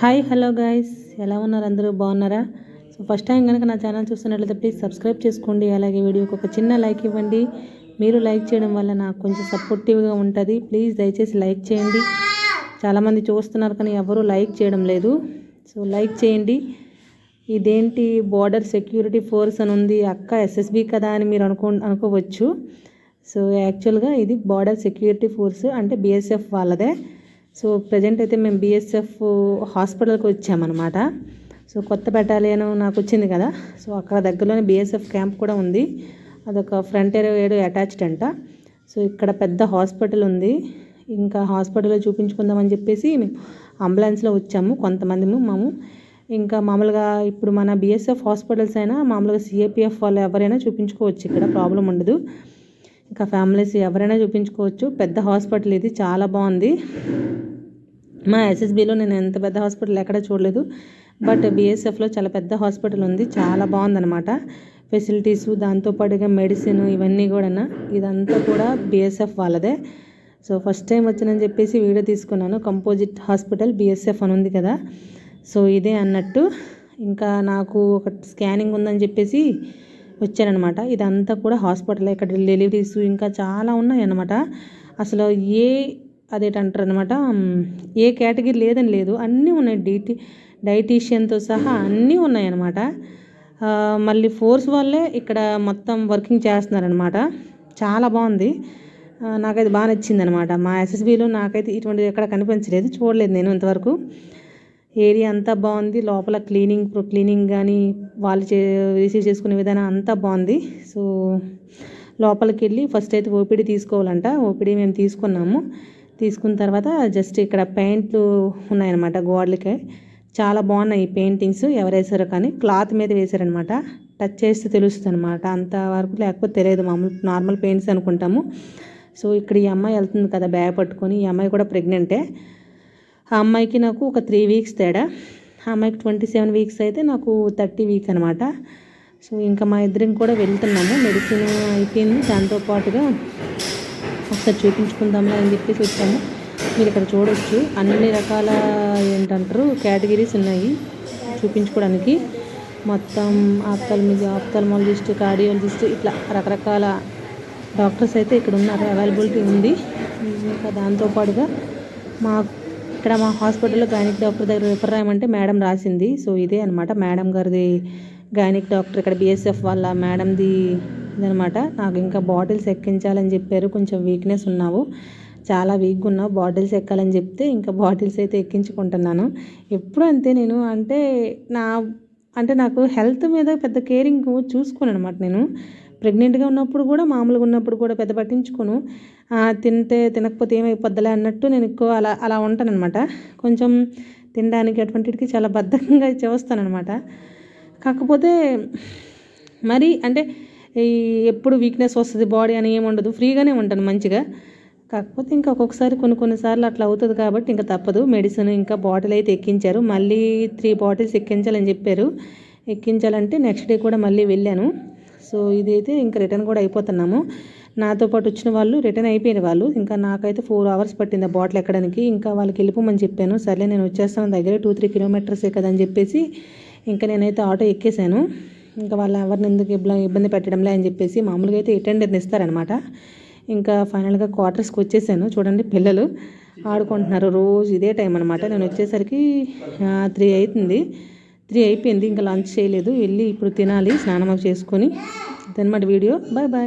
Hi hello guys. ఎలా ఉన్నారు అందరూ? బాగున్నారా? సో ఫస్ట్ టైం కనుక నా ఛానల్ చూస్తున్నట్లయితే ప్లీజ్ సబ్స్క్రైబ్ చేసుకోండి. అలాగే వీడియోకి ఒక చిన్న లైక్ ఇవ్వండి. మీరు లైక్ చేయడం వల్ల నాకు కొంచెం సపోర్టివ్గా ఉంటుంది. ప్లీజ్ దయచేసి లైక్ చేయండి. చాలామంది చూస్తున్నారు కానీ ఎవరూ లైక్ చేయడం లేదు. సో లైక్ చేయండి. ఇదేంటి? బార్డర్ సెక్యూరిటీ ఫోర్స్ అని ఉంది. అక్క ఎస్ఎస్బి కదా అని మీరు అనుకో అనుకోవచ్చు. సో యాక్చువల్గా ఇది బార్డర్ సెక్యూరిటీ ఫోర్స్ అంటే బిఎస్ఎఫ్ వాళ్ళదే. సో ప్రజెంట్ అయితే మేము బిఎస్ఎఫ్ హాస్పిటల్కి వచ్చామన్నమాట. సో కొత్త బెటాలియన్ నాకు వచ్చింది కదా. సో అక్కడ దగ్గరలోనే బీఎస్ఎఫ్ క్యాంప్ కూడా ఉంది. అదొక ఫ్రంట్ ఏడు అటాచ్డ్ అంట. సో ఇక్కడ పెద్ద హాస్పిటల్ ఉంది. ఇంకా హాస్పిటల్లో చూపించుకుందామని చెప్పేసి మేము అంబులెన్స్లో వచ్చాము. కొంతమంది మేము. ఇంకా మామూలుగా ఇప్పుడు మన బిఎస్ఎఫ్ హాస్పిటల్స్ అయినా మామూలుగా సిఏపిఎఫ్ వాళ్ళు ఎవరైనా చూపించుకోవచ్చు. ఇక్కడ ప్రాబ్లం ఉండదు. ఇంకా ఫ్యామిలీస్ ఎవరైనా చూపించుకోవచ్చు. పెద్ద హాస్పిటల్ ఇది. చాలా బాగుంది. మా ఎస్ఎస్బిలో నేను ఎంత పెద్ద హాస్పిటల్ ఎక్కడ చూడలేదు. బట్ బీఎస్ఎఫ్లో చాలా పెద్ద హాస్పిటల్ ఉంది. చాలా బాగుందన్నమాట. ఫెసిలిటీస్ దాంతోపాటుగా మెడిసిన్ ఇవన్నీ కూడా ఇదంతా కూడా బిఎస్ఎఫ్ వాళ్ళదే. సో ఫస్ట్ టైం వచ్చానని చెప్పేసి వీడియో తీసుకున్నాను. కంపోజిట్ హాస్పిటల్ బీఎస్ఎఫ్ అని ఉంది కదా. సో ఇదే అన్నట్టు ఇంకా నాకు ఒక స్కానింగ్ ఉందని చెప్పేసి వచ్చానమాట ఇదంతా కూడా హాస్పిటల్ ఇక్కడ డెలివరీస్ ఇంకా చాలా ఉన్నాయి అన్నమాట అసలు ఏ అదేటంటారు అనమాట ఏ కేటగిరీ లేదని లేదు. అన్నీ ఉన్నాయి. డీటీ డైటీషియన్తో సహా అన్నీ ఉన్నాయన్నమాట మళ్ళీ ఫోర్స్ వాళ్ళే ఇక్కడ మొత్తం వర్కింగ్ చేస్తున్నారనమాట. చాలా బాగుంది. నాకైతే బాగా నచ్చింది అనమాట మా ఎస్ఎస్బిలో నాకైతే ఇటువంటిది ఎక్కడ కనిపించలేదు. చూడలేదు నేను ఇంతవరకు. ఏరియా అంతా బాగుంది. లోపల క్లీనింగ్ క్లీనింగ్ కానీ వాళ్ళు చే రిసీవ్ చేసుకునే విధానం అంతా బాగుంది. సో లోపలికి వెళ్ళి ఫస్ట్ అయితే ఓపీడీ తీసుకోవాలంట. ఓపీడీ మేము తీసుకున్నాము. తీసుకున్న తర్వాత జస్ట్ ఇక్కడ పెయింట్లు ఉన్నాయన్నమాట గోడలకే. చాలా బాగున్నాయి ఈ పెయింటింగ్స్ ఎవరు వేసారో కానీ క్లాత్ మీద వేశారనమాట టచ్ చేస్తే తెలుస్తుంది అనమాట అంతవరకు లేకపోతే తెలియదు. మామూలు నార్మల్ పెయింట్స్ అనుకుంటాము. సో ఇక్కడ ఈ అమ్మాయి వెళ్తుంది కదా బ్యాగ్ పట్టుకొని. ఈ అమ్మాయి కూడా ప్రెగ్నెంటే ఆ అమ్మాయికి నాకు ఒక త్రీ వీక్స్ తేడా. ఆ అమ్మాయికి ట్వంటీ సెవెన్ వీక్స్ అయితే నాకు థర్టీ వీక్ అనమాట సో ఇంకా మా ఇద్దరం కూడా వెళ్తున్నాము. మెడిసిన్ అయిపోయింది. దాంతోపాటుగా ఒకసారి చూపించుకుందాంలే అని చెప్పేసి వచ్చాము. మీరు ఇక్కడ చూడవచ్చు అన్ని రకాల ఏంటంటారు? కేటగిరీస్ ఉన్నాయి చూపించుకోవడానికి. మొత్తం ఆప్థల్మిజీ ఆప్తల్మాలజిస్ట్ కార్డియాలజిస్ట్ ఇట్లా రకరకాల డాక్టర్స్ అయితే ఇక్కడ ఉన్నారు. అవైలబిలిటీ ఉంది. ఇంకా దాంతోపాటుగా మా ఇక్కడ మా హాస్పిటల్లో గైనిక్ డాక్టర్ దగ్గర రిఫర్ రాయమంటే మేడం రాసింది. సో ఇదే అనమాట మేడం గారిది గైనిక్ డాక్టర్ ఇక్కడ బిఎస్ఎఫ్ వాళ్ళ మేడంది అనమాట నాకు ఇంకా బాటిల్స్ ఎక్కించాలని చెప్పారు. కొంచెం వీక్నెస్ ఉన్నావు. చాలా వీక్గా ఉన్నావు. బాటిల్స్ ఎక్కాలని చెప్తే ఇంకా బాటిల్స్ అయితే ఎక్కించుకుంటున్నాను. ఎప్పుడు అంతే నేను. అంటే నా అంటే నాకు హెల్త్ మీద పెద్ద కేరింగ్ చూసుకోను అనమాట నేను ప్రెగ్నెంట్గా ఉన్నప్పుడు కూడా మామూలుగా ఉన్నప్పుడు కూడా పెద్ద పట్టించుకోను. తింటే తినకపోతే ఏమైపోద్దలే అన్నట్టు నేను ఎక్కువ అలా అలా ఉంటానన్నమాట. కొంచెం తినడానికి అటువంటికి చాలా బద్ధకంగా అనమాట కాకపోతే మరి అంటే ఎప్పుడు వీక్నెస్ వస్తుంది బాడీ అని ఏముండదు ఫ్రీగానే ఉంటాను మంచిగా. కాకపోతే ఇంకా ఒక్కొక్కసారి కొన్ని కొన్నిసార్లు అట్లా అవుతుంది కాబట్టి ఇంకా తప్పదు. మెడిసిన్ ఇంకా బాటిల్ అయితే ఎక్కించారు. మళ్ళీ త్రీ బాటిల్స్ ఎక్కించాలని చెప్పారు. ఎక్కించాలంటే నెక్స్ట్ డే కూడా మళ్ళీ వెళ్ళాను. సో ఇదైతే ఇంకా రిటర్న్ కూడా అయిపోతున్నాము. నాతో పాటు వచ్చిన వాళ్ళు రిటర్న్ అయిపోయిన వాళ్ళు. ఇంకా నాకైతే ఫోర్ అవర్స్ పట్టింది ఆ బాటిల్ ఎక్కడానికి. ఇంకా వాళ్ళకి వెళ్ళిపోమని చెప్పాను. సర్లే నేను వచ్చేస్తాను దగ్గర టూ త్రీ కిలోమీటర్సే కదా అని చెప్పేసి ఇంకా నేనైతే ఆటో ఎక్కేసాను ఇంకా వాళ్ళు ఎవరిని ఎందుకు ఇబ్బంది పెట్టడంలే అని చెప్పేసి మామూలుగా అయితే అటెండర్ని ఇస్తారనమాట ఇంకా ఫైనల్గా క్వార్టర్స్కి వచ్చేసాను. చూడండి పిల్లలు ఆడుకుంటున్నారు. రోజు ఇదే టైం అనమాట నేను వచ్చేసరికి త్రీ అవుతుంది త్రీ అయిపోయింది. ఇంకా లంచ్ చేయలేదు. వెళ్ళి ఇప్పుడు తినాలి. స్నానం చేసుకొని తినమాట వీడియో. Bye bye